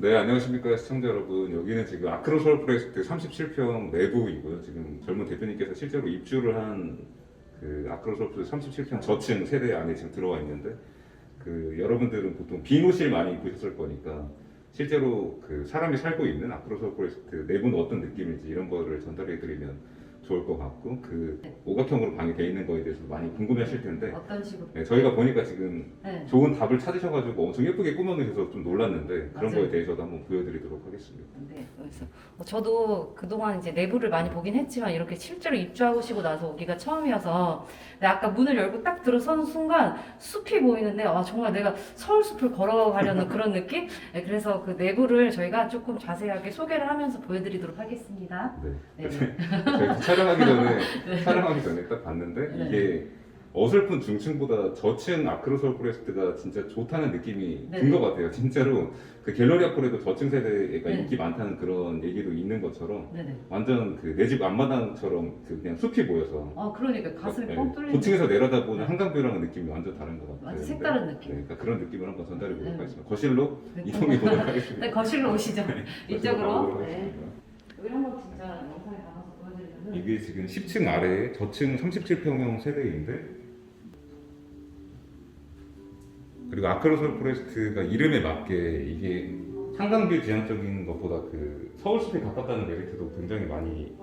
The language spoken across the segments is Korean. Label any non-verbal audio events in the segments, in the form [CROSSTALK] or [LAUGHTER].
네, 안녕하십니까 시청자 여러분. 여기는 지금 아크로 서울 프로젝트 37평 내부이고요. 지금 젊은 대표님께서 실제로 입주를 한 그 아크로 서울 프로젝트 37평 저층 세대 안에 지금 들어와 있는데 그 여러분들은 보통 비노실 많이 보셨을 거니까 실제로 그 사람이 살고 있는 아크로 서울 프로젝트 내부는 어떤 느낌인지 이런 거를 전달해 드리면 좋을 것 같고 그 오각형으로 방이 돼 있는 거에 대해서 많이 궁금해하실 텐데 어떤 식으로? 네, 저희가 보니까 지금 네. 좋은 답을 찾으셔가지고 엄청 예쁘게 꾸며놓으셔서 좀 놀랐는데 그런 맞아요. 거에 대해서도 한번 보여드리도록 하겠습니다. 네, 그래서 어, 저도 그동안 이제 내부를 많이 보긴 했지만 이렇게 실제로 입주하시고 나서 오기가 처음이어서 근데 아까 문을 열고 딱 들어선 순간 숲이 보이는데 아 정말 내가 서울 숲을 걸어가려는 [LAUGHS] 그런 느낌? 네, 그래서 그 내부를 저희가 조금 자세하게 소개를 하면서 보여드리도록 하겠습니다. 네. 네. [LAUGHS] 저희 촬영하기 전에 [LAUGHS] 촬영하기 전에 딱 봤는데 네. 이게 어설픈 중층보다 저층 아크로솔 포레스트가 진짜 좋다는 느낌이 네. 든 것 같아요. 진짜로 그 갤러리 아폴에도 저층 세대가 네. 인기 많다는 그런 얘기도 있는 것처럼 네네. 완전 그 내 집 앞마당처럼 그 그냥 숲이 보여서 아 그러니까 가슴이 네, 뻥 뚫리는. 고층에서 내려다보는 한강뷰랑은 느낌이 완전 다른 것 같아요. 완전 네. 색다른 느낌. 네, 그러니까 그런 느낌을 한번 전달해 보도록 네. 하겠습니다. 거실로 네. 이동해 보도록 [LAUGHS] 하겠습니다. 네, 거실로 오시죠. 이쪽으로. 네. 여기 한번 진짜 영상 이게 지금 10층 아래에 저층 37평형 세대인데 그리고 아크로솔 포레스트가 이름에 맞게 이게 한강뷰 지향적인 것보다 그 서울숲에 가깝다는 메리트도 굉장히 많이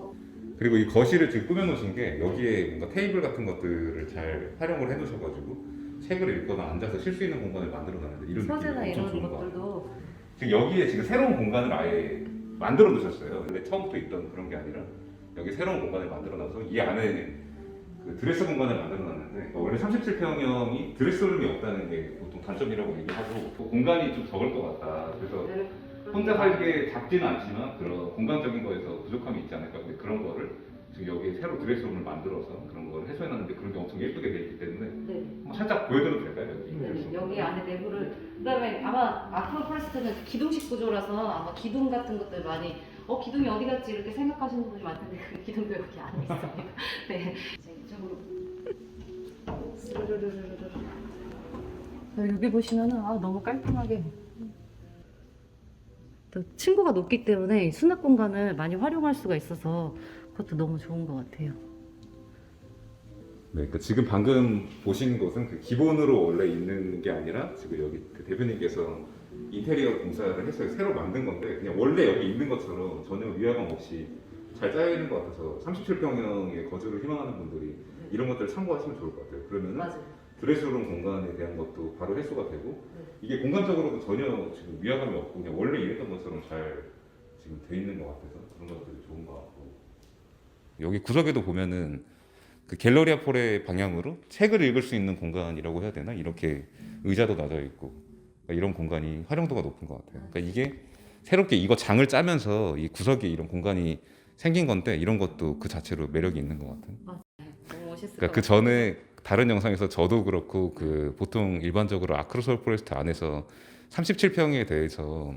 그리고 이 거실을 지금 꾸며놓으신 게 여기에 뭔가 테이블 같은 것들을 잘 활용을 해놓으셔가지고 책을 읽거나 앉아서 쉴 수 있는 공간을 만들어놨는데 이런 서재나 느낌이 엄청 이런 좋은 것 같아요. 것들도 지금 여기에 지금 새로운 공간을 아예 만들어 놓으셨어요. 근데 처음부터 있던 그런 게 아니라 여기 새로운 공간을 만들어 놔서 이 안에 그 드레스 공간을 만들어 놨는데 원래 37평형이 드레스룸이 없다는 게 보통 단점이라고 얘기하고 그 공간이 좀 적을 것 같다. 그래서 혼자 살기에 작지는 않지만 그런 공간적인 거에서 부족함이 있지 않을까. 근데 그런 거를 지금 여기 새로 드레스룸을 만들어서 그런 거를 해소해놨는데 그런 게 엄청 예쁘게 돼 있기 때문에 네. 한번 살짝 보여드려도 될까요? 여기 네, 드레스룸? 여기 안에 내부를 그다음에 아마 아크로 포레스트는 기둥식 구조라서 아마 기둥 같은 것들 많이 어 기둥이 어디 갔지 이렇게 생각하시는 분이 많던데 그 기둥도 여기 안에 있습니다. [LAUGHS] 네, 이제 이쪽으로 스르르르르르. 자, 여기 보시면은 아 너무 깔끔하게 또 층고가 높기 때문에 이 수납 공간을 많이 활용할 수가 있어서 그것도 너무 좋은 것 같아요. 네, 그러니까 지금 방금 보신 것은 그 기본으로 원래 있는 게 아니라 지금 여기 그 대표님께서 인테리어 공사를 해서 새로 만든 건데 그냥 원래 여기 있는 것처럼 전혀 위화감 없이 잘 짜여 있는 것 같아서 37평형의 거주를 희망하는 분들이 이런 것들을 참고하시면 좋을 것 같아요. 맞아요. 드레스룸 공간에 대한 것도 바로 해소가 되고 네. 이게 공간적으로도 전혀 지금 위화감이 없고 그냥 원래 이랬던 것처럼 잘 지금 돼 있는 것 같아서 그런 것들이 좋은 것 같고 여기 구석에도 보면은 그 갤러리아 폴의 방향으로 책을 읽을 수 있는 공간이라고 해야 되나 이렇게 의자도 놔져 있고 그러니까 이런 공간이 활용도가 높은 것 같아요. 그러니까 이게 새롭게 이거 장을 짜면서 이 구석에 이런 공간이 생긴 건데 이런 것도 그 자체로 매력이 있는 것 같은. 너무 멋있을 그러니까 것그 전에 다른 영상에서 저도 그렇고 그 보통 일반적으로 아크로솔 포레스트 안에서 37평에 대해서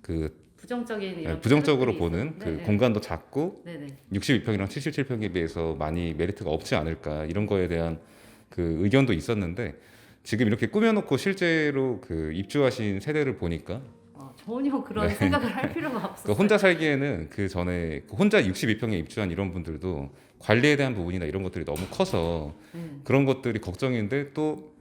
그 부정적인 이런 부정적으로 보는 있어요. 그 네네. 공간도 작고 네네. 62평이랑 77평에 비해서 많이 메리트가 없지 않을까 이런 거에 대한 그 의견도 있었는데 지금 이렇게 꾸며놓고 실제로 그 입주하신 세대를 보니까 어, 전혀 그런 네. 생각을 할 [LAUGHS] 필요가 없어요. 그 혼자 살기에는 그 전에 그 혼자 62평에 입주한 이런 분들도 관리에 대한 부분이나 이런 것들이 너무 커서 네. 그런 것들이 걱정인데 또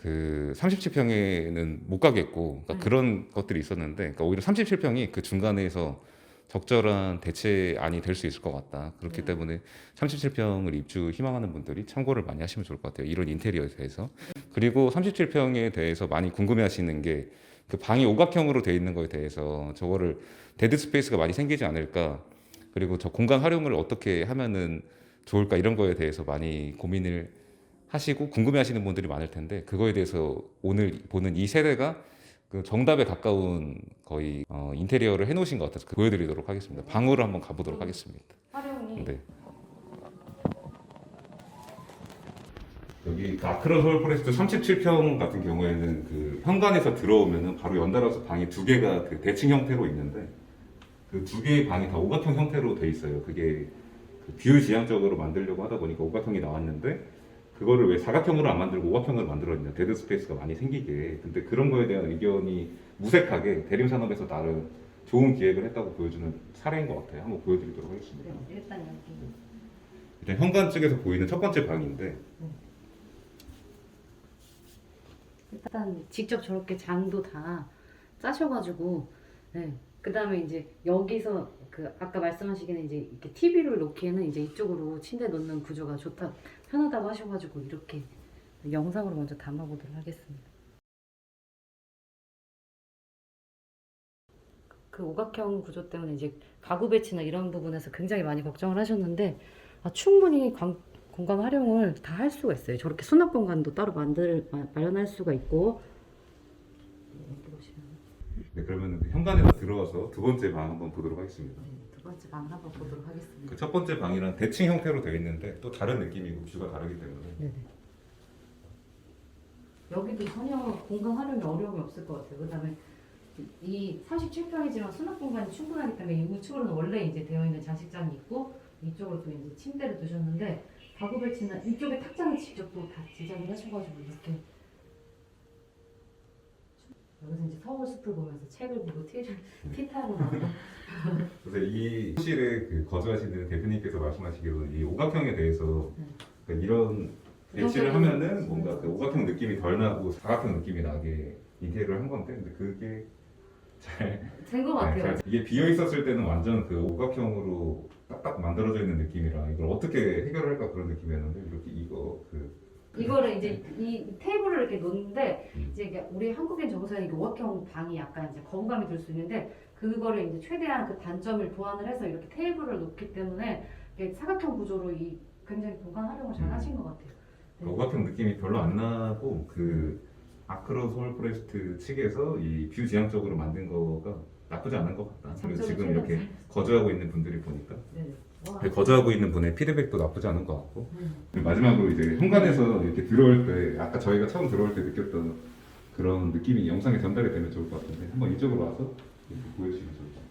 그 37평에는 못 가겠고 그러니까 음. 그런 것들이 있었는데 그러니까 오히려 37평이 그 중간에서 적절한 대체안이 될 수 있을 것 같다. 그렇기 음. 때문에 37평을 입주 희망하는 분들이 참고를 많이 하시면 좋을 것 같아요. 이런 인테리어에 대해서. 그리고 37평에 대해서 많이 궁금해 하시는 게 그 방이 오각형으로 돼 있는 거에 대해서 저거를 데드 스페이스가 많이 생기지 않을까. 그리고 저 공간 활용을 어떻게 하면은 좋을까 이런 거에 대해서 많이 고민을 하시고 궁금해 하시는 분들이 많을 텐데 그거에 대해서 오늘 보는 이 세대가 그 정답에 가까운 거의 어, 인테리어를 해놓으신 것 같아서 보여드리도록 하겠습니다. 방으로 한번 가보도록 하겠습니다. 활용이 네. 여기 그 아크로 서울 포레스트 37평 같은 경우에는 그 현관에서 들어오면은 바로 연달아서 방이 두 개가 그 대칭 형태로 있는데 그 두 개의 방이 다 오각형 형태로 돼 있어요. 그게 그 비유지향적으로 만들려고 하다 보니까 오각형이 나왔는데 그거를 왜 사각형으로 안 만들고 오각형으로 만들었냐 데드 스페이스가 많이 생기게 근데 그런 거에 대한 의견이 무색하게 대림 산업에서 나름 좋은 기획을 했다고 보여주는 사례인 것 같아요. 한번 보여드리도록 하겠습니다. 네, 일단 여기 일단 현관 쪽에서 보이는 첫 번째 방인데 일단 직접 저렇게 장도 다 짜셔가지고 네. 그 다음에 이제 여기서 그 아까 말씀하시기는 이제 이렇게 TV를 놓기에는 이제 이쪽으로 침대 놓는 구조가 좋다 편하다고 하셔가지고 이렇게 영상으로 먼저 담아보도록 하겠습니다. 그 오각형 구조 때문에 이제 가구 배치나 이런 부분에서 굉장히 많이 걱정을 하셨는데 아, 충분히 관, 공간 활용을 다 할 수가 있어요. 저렇게 수납 공간도 따로 만들 마- 마련할 수가 있고 네, 그러면 그 현관에서 들어와서 두 번째 방 한번 보도록 하겠습니다. 네, 두 번째 방 한번 보도록 하겠습니다. 그 첫 번째 방이랑 대칭 형태로 되어 있는데 또 다른 느낌이고 뷰가 다르기 때문에 네네. 여기도 전혀 공간 활용에 어려움이 없을 것 같아요. 그다음에 이 47평이지만 수납 공간이 충분하기 때문에 이 우측으로는 원래 이제 되어 있는 자식장이 있고 이쪽으로 또 이제 침대를 두셨는데 가구 배치는 이쪽에 탁장을 직접 또 다 디자인을 하셔가지고 이렇게 여기서 이제 서울 숲을 보면서 책을 보고 티를 [LAUGHS] 티 타고 나오고 [LAUGHS] 그래서 이 호실에 그 거주하시는 대표님께서 말씀하시기로는 이 오각형에 대해서 네. 그러니까 이런 배치를 하면은 뭔가 그 오각형 느낌이 덜 나고 사각형 느낌이 나게 인테리어를 한 건데 근데 그게 잘 된것 같아요. 네, 잘- 이게 비어 있었을 때는 완전 그 오각형으로 딱딱 만들어져 있는 느낌이라 이걸 어떻게 해결할까 그런 느낌이었는데 이렇게 이거 그 이거를 이제 이 테이블을 이렇게 놓는데 음. 이제 이게 우리 한국인 정서에 이게 오각형 방이 약간 이제 거부감이 들 수 있는데 그거를 이제 최대한 그 단점을 보완을 해서 이렇게 테이블을 놓기 때문에 이게 사각형 구조로 이 굉장히 공간 활용을 잘 음. 하신 것 같아요. 네. 그 오각형 느낌이 별로 안 나고 그 아크로 서울 포레스트 측에서 이 뷰 지향적으로 만든 거가 나쁘지 않은 것 같다. 그리고 지금 이렇게 거주하고 있는 분들이 보니까 네. 와. 거주하고 있는 분의 피드백도 나쁘지 않은 것 같고 음. 그리고 마지막으로 이제 현관에서 이렇게 들어올 때 아까 저희가 처음 들어올 때 느꼈던 그런 느낌이 영상에 전달이 되면 좋을 것 같은데 한번 이쪽으로 와서 이렇게 보여주시면 좋을 것 같아요.